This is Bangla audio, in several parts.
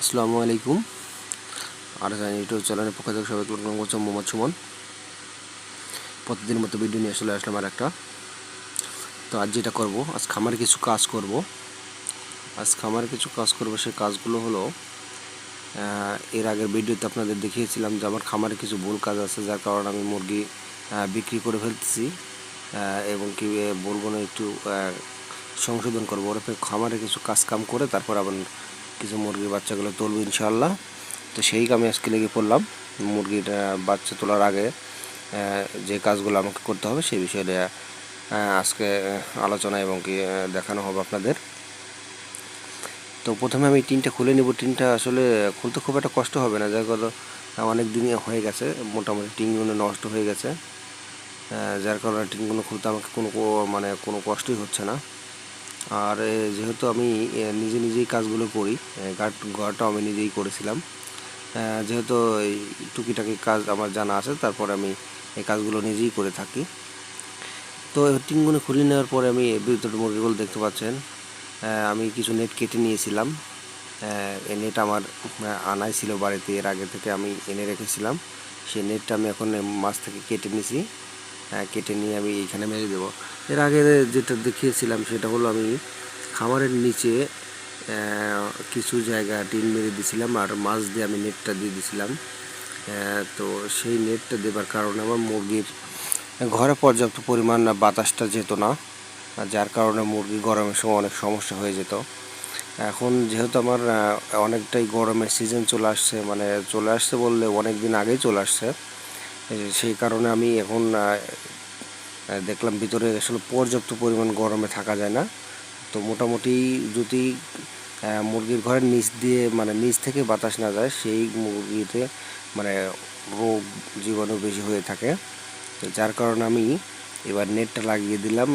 আসসালামু আলাইকুম। আর ইউটিউব চ্যানেলের পক্ষ থেকে সবাই প্রোগ্রাম করছে মোহাম্মদ সুমন। প্রতিদিনের মতো ভিডিও নিয়ে চলে আসলাম আর একটা তো আজ যেটা করব আজ খামারে কিছু কাজ করব। আজ খামারে কিছু কাজ করব সেই কাজগুলো হলো এর আগের ভিডিওতে আপনাদের দেখিয়েছিলাম যে আমার খামারে কিছু ভুল কাজ আছে যার কারণে আমি মুরগি বিক্রি করে ফেলতেছি এবং কি আহ, বলগুলো একটু সংশোধন করব। ওরা খামারে কিছু কাজ কাম করে তারপর আবার কিছু মুরগির বাচ্চাগুলো তুলবো ইনশাল্লাহ তো সেই কামে আজকে লেগে পড়লাম। মুরগির বাচ্চা তোলার আগে যে কাজগুলো আমাকে করতে হবে সেই বিষয়ে আজকে আলোচনা এবং কি দেখানো হবে আপনাদের। তো প্রথমে আমি টিনটা খুলে নিব। টিনটা আসলে খুলতে খুব একটা কষ্ট হবে না। যার কথা অনেক দিনই হয়ে গেছে। মোটামুটি টিনগুলো নষ্ট হয়ে গেছে। যার কারণে টিনগুলো খুলতে আমাকে কোনো মানে কোনো কষ্টই হচ্ছে না। আর যেহেতু আমি নিজে নিজেই কাজগুলো করি ঘাট ঘরটাও আমি নিজেই করেছিলাম। যেহেতু এই টুকিটাকি কাজ আমার জানা আছে, তারপরে আমি এই কাজগুলো নিজেই করে থাকি। তো টিনগুলো খুলে নেওয়ার পরে আমি বিদ্যুৎ মুরগিগুলো দেখতে পাচ্ছেন। আমি কিছু নেট কেটে নিয়েছিলাম। এই নেট আমার আনাই ছিল বাড়িতে, এর আগে থেকে আমি এনে রেখেছিলাম। সেই নেটটা আমি এখন মাছ থেকে কেটে নিয়েছি কেটে নিয়ে আমি এইখানে মেরে দেবো। এর আগে যেটা দেখিয়েছিলাম সেটা হলো আমি খামারের নিচে কিছু জায়গা টিন মেরে দিয়েছিলাম আর মাছ দিয়ে আমি নেটটা দিয়ে দিয়েছিলাম। তো সেই নেটটা দেবার কারণে আমার মুরগির ঘরে পর্যাপ্ত পরিমাণ বাতাসটা যেত না যার কারণে মুরগি গরমের সময় অনেক সমস্যা হয়ে যেত। এখন যেহেতু আমার অনেকটাই গরমের সিজন চলে আসছে মানে চলে আসছে বললে অনেক দিন আগেই চলে আসছে সেই কারণে আমি এখন দেখলাম ভিতরে আসলে পর্যাপ্ত পরিমাণ গরমে থাকা যায় না। তো মোটামুটি যদি মুরগির ঘরের নিচ দিয়ে মানে নিচ থেকে বাতাস না যায়, সেই মুরগিতে মানে রোগ জীবাণু বেশি হয়ে থাকে। তো যার কারণে আমি এবার নেটটা লাগিয়ে দিলাম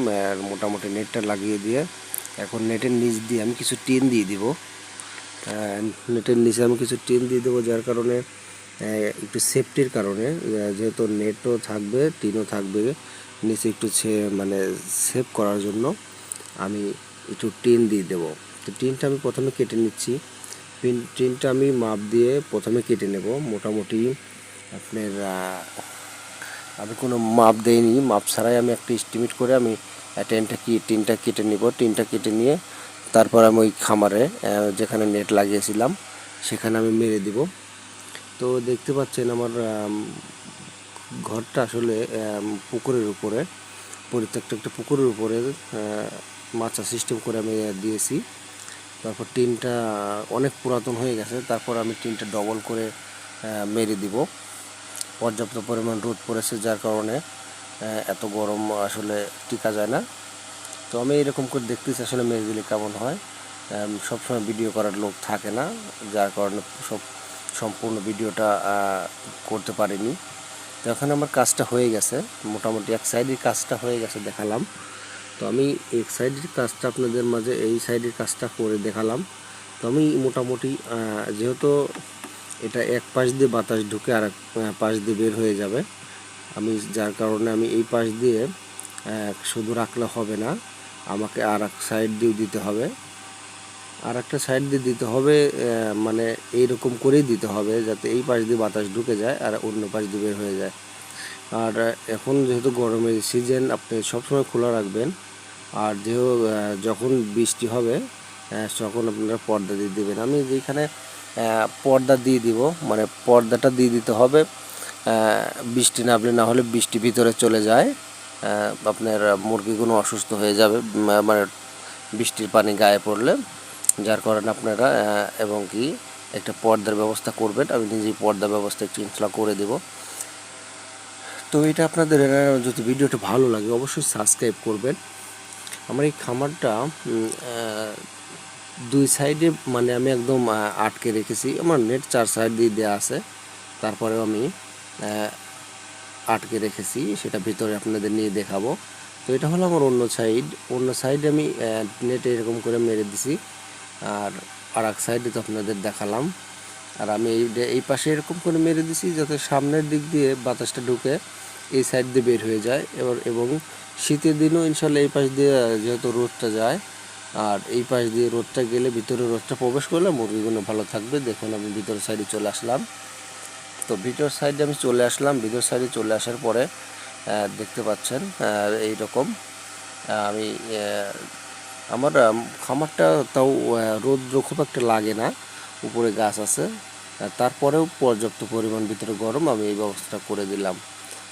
মোটামুটি নেটটা লাগিয়ে দিয়ে এখন নেটের নিচ দিয়ে আমি কিছু টিন দিয়ে দিব। নেটের নিচে আমি কিছু টিন দিয়ে দেবো, যার কারণে একটু সেফটির কারণে যেহেতু নেটও থাকবে টিনও থাকবে, নিচে একটু মানে সেভ করার জন্য আমি একটু টিন দিয়ে দেবো। তো টিনটা আমি প্রথমে কেটে নিচ্ছি। টিন- টিনটা আমি মাপ দিয়ে প্রথমে কেটে নেব। মোটামুটি আপনার আমি কোনো মাপ দেইনি। মাপ ছাড়াই আমি একটা এস্টিমেট করে আমি টেনটা কি টিনটা কেটে নিব। টিনটা কেটে নিয়ে তারপর আমি ওই খামারে যেখানে নেট লাগিয়েছিলাম, সেখানে আমি মেরে দিব। তো দেখতে পাচ্ছেন আমার ঘরটা আসলে পুকুরের উপরে, পরিত্যক্ত একটা পুকুরের উপরে মাচা সিস্টেম করে আমি দিয়েছি। তারপর টিনটা অনেক পুরাতন হয়ে গেছে, তারপর আমি টিনটা ডবল করে মেরে দিব। পর্যাপ্ত পরিমাণ রোদ পড়েছে, যার কারণে এত গরম আসলে টিকা যায় না। তো আমি এরকম করে দেখতেছি আসলে মেরে দিলে কেমন হয়। সবসময় ভিডিও করার লোক থাকে না, যার কারণে সব সম্পূর্ণ ভিডিওটা করতে পারিনি। তো এখন আমার কাজটা হয়ে গেছে। মোটামুটি এক সাইডের কাজটা হয়ে গেছে দেখালাম। তো আমি এক সাইডের কাজটা আপনাদের মাঝে এই সাইডের কাজটা করে দেখালাম। তো আমি মোটামুটি যেহেতু এটা এক পাশ দিয়ে বাতাস ঢুকে আর এক পাশ দিয়ে বের হয়ে যাবে, আমি যার কারণে আমি এই পাশ দিয়ে শুধু রাখলে হবে না, আমাকে আর এক সাইড দিয়ে দিতে হবে। আর একটা সাইড দিয়ে দিতে হবে মানে এইরকম করেই দিতে হবে যাতে এই পাশ দিয়ে বাতাস ঢুকে যায় আর অন্য পাশ দিয়ে বের হয়ে যায়। আর এখন যেহেতু গরমের সিজন আপনি সবসময় খোলা রাখবেন। আর যেহেতু যখন বৃষ্টি হবে তখন আপনারা পর্দা দিয়ে দেবেন। আমি যেখানে পর্দা দিয়ে দিব মানে পর্দাটা দিয়ে দিতে হবে বৃষ্টি নামলে না হলে বৃষ্টি ভিতরে চলে যায় আপনার মুরগিগুলো অসুস্থ হয়ে যাবে মানে বৃষ্টির পানি গায়ে পড়লে। যার কারণে আপনারা এবং কি একটা পর্দার ব্যবস্থা করবেন। আমি নিজেই পর্দার ব্যবস্থা একটু ইনস্টল করে দেবো। তো এটা আপনাদের যদি ভিডিওটা ভালো লাগে অবশ্যই সাবস্ক্রাইব করবেন। আমার এই খামারটা দুই সাইডে মানে আমি একদম আটকে রেখেছি। আমার নেট চার সাইড দিয়ে দেওয়া আছে। তারপরেও আমি আটকে রেখেছি। সেটা ভিতরে আপনাদের নিয়ে দেখাবো। তো এটা হলো আমার অন্য সাইড অন্য সাইডে আমি নেটে এরকম করে মেরে দিছি। আর আর এক সাইডে তো আপনাদের দেখালাম। আর আমি এই এই পাশে এরকম করে মেরে দিছি যাতে সামনের দিক দিয়ে বাতাসটা ঢুকে এই সাইড দিয়ে বের হয়ে যায়। এবার এবং শীতের দিনও ইনশাল্লাহ এই পাশ দিয়ে যেহেতু রোদটা যায়, আর এই পাশ দিয়ে রোদটা গেলে ভিতরে রোদটা প্রবেশ করলে মুরগিগুলো ভালো থাকবে। দেখুন আমি ভিতর সাইডে চলে আসলাম। তো ভিতর সাইডে আমি চলে আসলাম। ভিতর সাইডে চলে আসার পরে দেখতে পাচ্ছেন এই রকম আমি আমার খামারটা তাও রৌদ্র খুব একটা লাগে না। উপরে গাছ আছে। তারপরেও পর্যাপ্ত পরিমাণ ভিতরে গরম, আমি এই ব্যবস্থাটা করে দিলাম।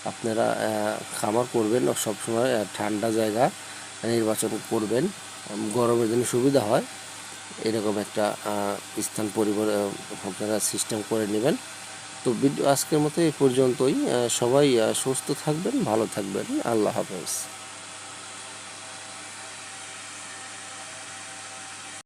আপনারা খামার করবেন সবসময় ঠান্ডা জায়গা নির্বাচন করবেন। গরমের জন্য সুবিধা হয়। এরকম একটা স্থান পরিবার আপনারা সিস্টেম করে নেবেন। তো আজকের মতো এই পর্যন্তই। সবাই সুস্থ থাকবেন, ভালো থাকবেন। আল্লাহ হাফেজ।